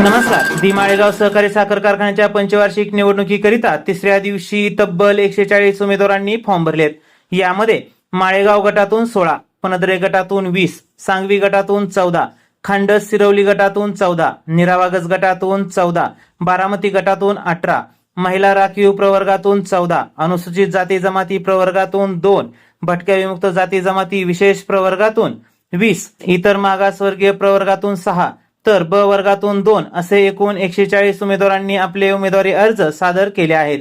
नमस्कार. दी माळेगाव सहकारी साखर कारखान्याच्या पंचवार्षिक निवडणुकीकरिता तिसऱ्या दिवशी तब्बल एकशे चाळीस उमेदवारांनी फॉर्म भरलेत. यामध्ये माळेगाव गटातून सोळा पनदरे गटातून वीस सांगवी गटातून चौदा खांडस सिरवली गटातून चौदा निरावागज गटातून चौदा बारामती गटातून अठरा महिला राखीव प्रवर्गातून चौदा अनुसूचित जाती जमाती प्रवर्गातून दोन भटक्या विमुक्त जाती जमाती विशेष प्रवर्गातून वीस इतर मागासवर्गीय प्रवर्गातून सहा तर ब वर्गातून दोन असे एकूण एकशे चाळीस उमेदवारांनी आपले उमेदवारी अर्ज सादर केले आहेत.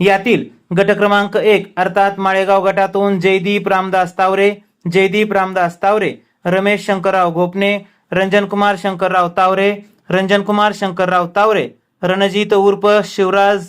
यातील गट क्रमांक एक अर्थात माळेगाव गटातून जयदीप रामदास तावरे जयदीप रामदास तावरे रमेश शंकरराव गोपने रंजनकुमार शंकरराव तावरे रंजनकुमार शंकरराव तावरे रणजित उर्फ शिवराज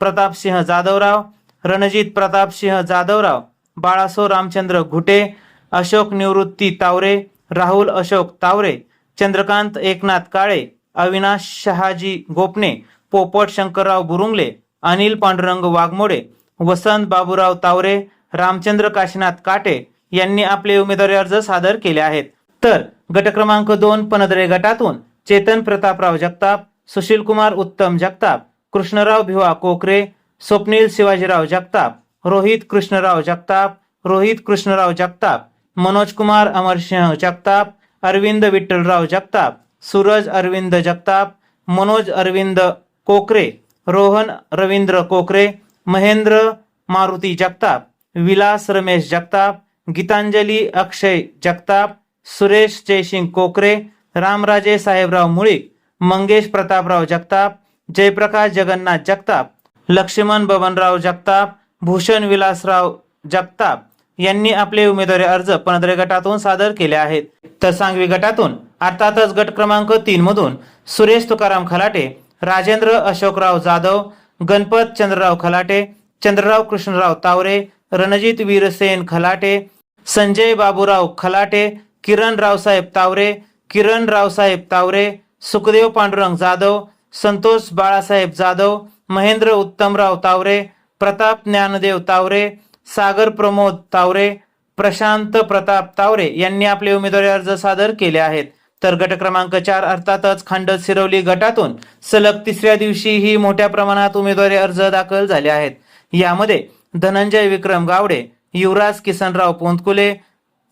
प्रतापसिंह जाधवराव रणजित प्रतापसिंह जाधवराव बाळासो रामचंद्र घुटे अशोक निवृत्ती तावरे राहुल अशोक तावरे चंद्रकांत एकनाथ काळे अविनाश शहाजी गोपने पोपट शंकरराव बुरुंगले अनिल पांडुरंग वाघमोडे वसंत बाबूराव तावरे रामचंद्र काशीनाथ काटे यांनी आपले उमेदवारी अर्ज सादर केले आहेत. तर गट क्रमांक दोन पनदरे गटातून चेतन प्रतापराव जगताप सुशील कुमार उत्तम जगताप कृष्णराव भिवा कोकरे स्वप्नील शिवाजीराव जगताप रोहित कृष्णराव जगताप रोहित कृष्णराव जगताप मनोज कुमार अमरसिंह जगताप अरविंद विठ्ठलराव जगताप सूरज अरविंद जगताप मनोज अरविंद कोकरे रोहन रवींद्र कोकरे महेंद्र मारुती जगताप विलास रमेश जगताप गीतांजली अक्षय जगताप सुरेश जयसिंग कोकरे रामराजे साहेबराव मुळीक मंगेश प्रतापराव जगताप जयप्रकाश जगन्नाथ जगताप लक्ष्मण बबनराव जगताप भूषण विलासराव जगताप यांनी आपले उमेदवारी अर्ज पंधरे गटातून सादर केले आहेत. तर सांगवी गटातून अर्थातच गट क्रमांक तीन मधून सुरेश तुकाराम खलाटे राजेंद्र अशोकराव जाधव गणपत चंद्रराव खलाटे चंद्रराव कृष्णराव तावरे रणजित वीरसेन खलाटे संजय बाबूराव खलाटे किरण रावसाहेब तावरे किरण रावसाहेब तावरे सुखदेव पांडुरंग जाधव संतोष बाळासाहेब जाधव महेंद्र उत्तमराव तावरे प्रताप ज्ञानदेव तावरे सागर प्रमोद तावरे प्रशांत प्रताप तावरे यांनी आपले उमेदवारी अर्ज सादर केले आहेत. तर गट क्रमांक चार अर्थातच खांडत सिरवली गटातून सलग तिसऱ्या दिवशीही मोठ्या प्रमाणात उमेदवारी अर्ज दाखल झाले आहेत. यामध्ये धनंजय विक्रम गावडे युवराज किसनराव पोंतकुले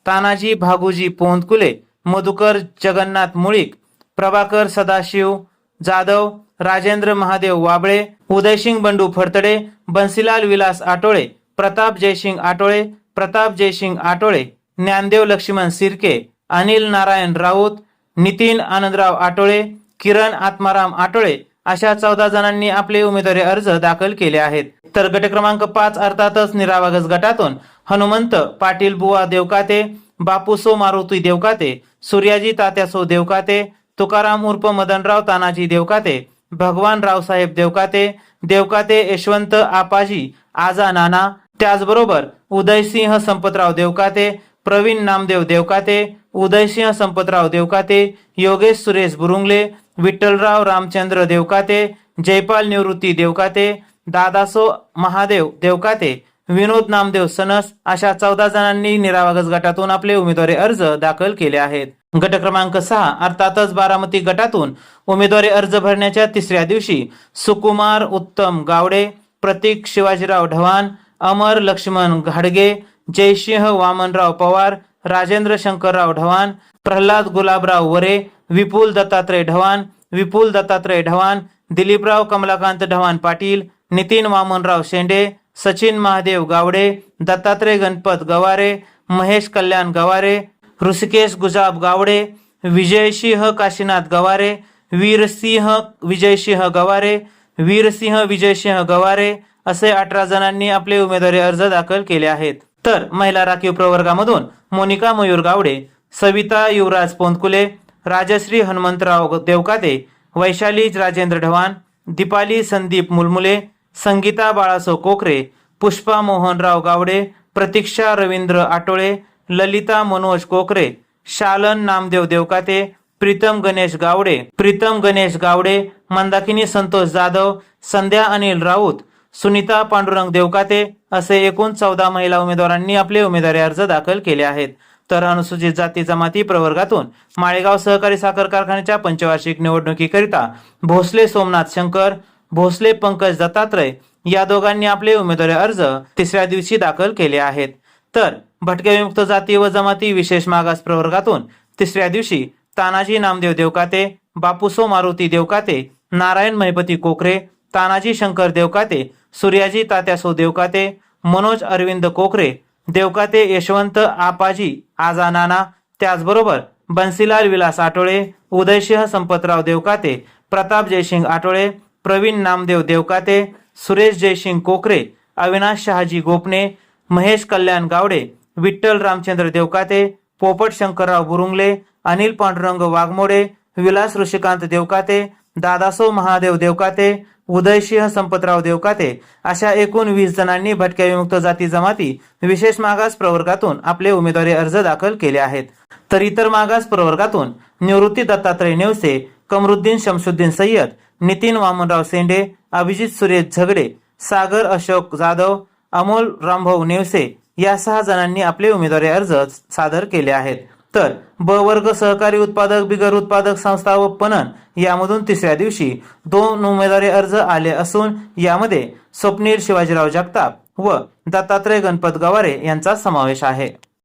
तानाजी भागुजी पोंतकुले मधुकर जगन्नाथ मुळीक प्रभाकर सदाशिव जाधव राजेंद्र महादेव वाबळे उदयसिंग बंडू फडतडे बन्सीलाल विलास आटोळे प्रताप जयसिंग आटोळे प्रताप जयसिंग आटोळे ज्ञानदेव लक्ष्मण सिरके अनिल नारायण राऊत नितीन आनंदराव आटोळे किरण आत्माराम आटोळे अशा चौदा जणांनी आपले उमेदवारी अर्ज दाखल केले आहेत. तर गट क्रमांक पाच अर्थातच निरावागस गटातून हनुमंत पाटील बुवा देवकाते बापूसो मारुती देवकाते सूर्याजी तात्यासो देवकाते तुकाराम उर्फ मदनराव तानाजी देवकाते भगवान रावसाहेब देवकाते देवकाते यशवंत आपाजी आजा नाना त्याचबरोबर उदयसिंह संपतराव देवकाते प्रवीण नामदेव देवकाते उदयसिंह संपतराव देवकाते योगेश सुरेश बुरुंगले विठ्ठलराव रामचंद्र देवकाते जयपाल निवृत्ती देवकाते दादासो महादेव देवकाते विनोद नामदेव सनस अशा चौदा जणांनी निरावागस गटातून आपले उमेदवारी अर्ज दाखल केले आहेत. गट क्रमांक सहा अर्थातच बारामती गटातून उमेदवारी अर्ज भरण्याच्या तिसऱ्या दिवशी सुकुमार उत्तम गावडे प्रतीक शिवाजीराव ढवाण अमर लक्ष्मण घाडगे जयसिंह वामनराव पवार राजेंद्र शंकरराव ढवाण प्रल्हाद गुलाबराव वरे विपुल दत्तात्रय ढवाण विपुल दत्तात्रय ढवाण दिलीपराव कमलाकांत ढवाण पाटील नितीन वामनराव शेंडे सचिन महादेव गावडे दत्तात्रय गणपत गवारे महेश कल्याण गवारे ऋषिकेश गुजाब गावडे विजयसिंह काशीनाथ गवारे वीरसिंह विजयसिंह गवारे वीरसिंह विजयसिंह गवारे असे अठरा जणांनी आपले उमेदवारी अर्ज दाखल केले आहेत. तर महिला राखीव प्रवर्गामधून मोनिका मयूर गावडे सविता युवराज पोंदकुले राजश्री हनुमंतराव देवकाते वैशाली राजेंद्र ढवाण दीपाली संदीप मुलमुले संगीता बाळासो कोकरे पुष्पा मोहनराव गावडे प्रतीक्षा रवींद्र आटोळे ललिता मनोज कोकरे शालन नामदेव देवकाते प्रीतम गणेश गावडे प्रीतम गणेश गावडे मंदाकिनी संतोष जाधव संध्या अनिल राऊत सुनीता पांडुरंग देवकाते असे एकूण चौदा महिला उमेदवारांनी आपले उमेदवारी अर्ज दाखल केले आहेत. तर अनुसूचित जाती जमाती प्रवर्गातून माळेगाव सहकारी साखर कारखान्याच्या पंचवार्षिक निवडणुकीकरिता भोसले सोमनाथ शंकर भोसले पंकज दत्तात्रय या दोघांनी आपले उमेदवारी अर्ज तिसऱ्या दिवशी दाखल केले आहेत. तर भटके विमुक्त जाती व जमाती विशेष मागास प्रवर्गातून तिसऱ्या दिवशी तानाजी नामदेव देवकाते बापूसो मारुती देवकाते नारायण महिपती कोकरे तानाजी शंकर देवकाते सूर्याजी तात्यासो देवकाते मनोज अरविंद कोकरे देवकाते यशवंत आपाजी आजा नाना त्याचबरोबर बन्सीलाल विलास आटोळे उदयसिंह संपतराव देवकाते प्रताप जयसिंग आटोळे प्रवीण नामदेव देवकाते सुरेश जयसिंग कोकरे अविनाश शहाजी गोपने महेश कल्याण गावडे विठ्ठल रामचंद्र देवकाते पोपट शंकरराव बुरुंगले अनिल पांडुरंग वाघमोडे विलास ऋषिकांत देवकाते दादासो महादेव देवकाते उदयसिंह संपतराव देवकाते अशा एकूण वीस जणांनी भटक्या विमुक्त जाती जमाती विशेष मागास प्रवर्गातून आपले उमेदवारी अर्ज दाखल केले आहेत. तर इतर मागास प्रवर्गातून निवृत्ती दत्तात्रय नेवसे कमरुद्दीन शमशुद्दीन सय्यद नितीन वामनराव सेंडे अभिजित सुरेश झगडे सागर अशोक जाधव अमोल रामभाऊ नेवसे या सहा जणांनी आपले उमेदवारी अर्ज सादर केले आहेत. तर ब वर्ग सहकारी उत्पादक बिगर उत्पादक संस्था व पणन यामधून तिसऱ्या दिवशी दोन उमेदवारी अर्ज आले असून यामध्ये स्वप्नील शिवाजीराव जगताप व दत्तात्रय गणपत गवारे यांचा समावेश आहे.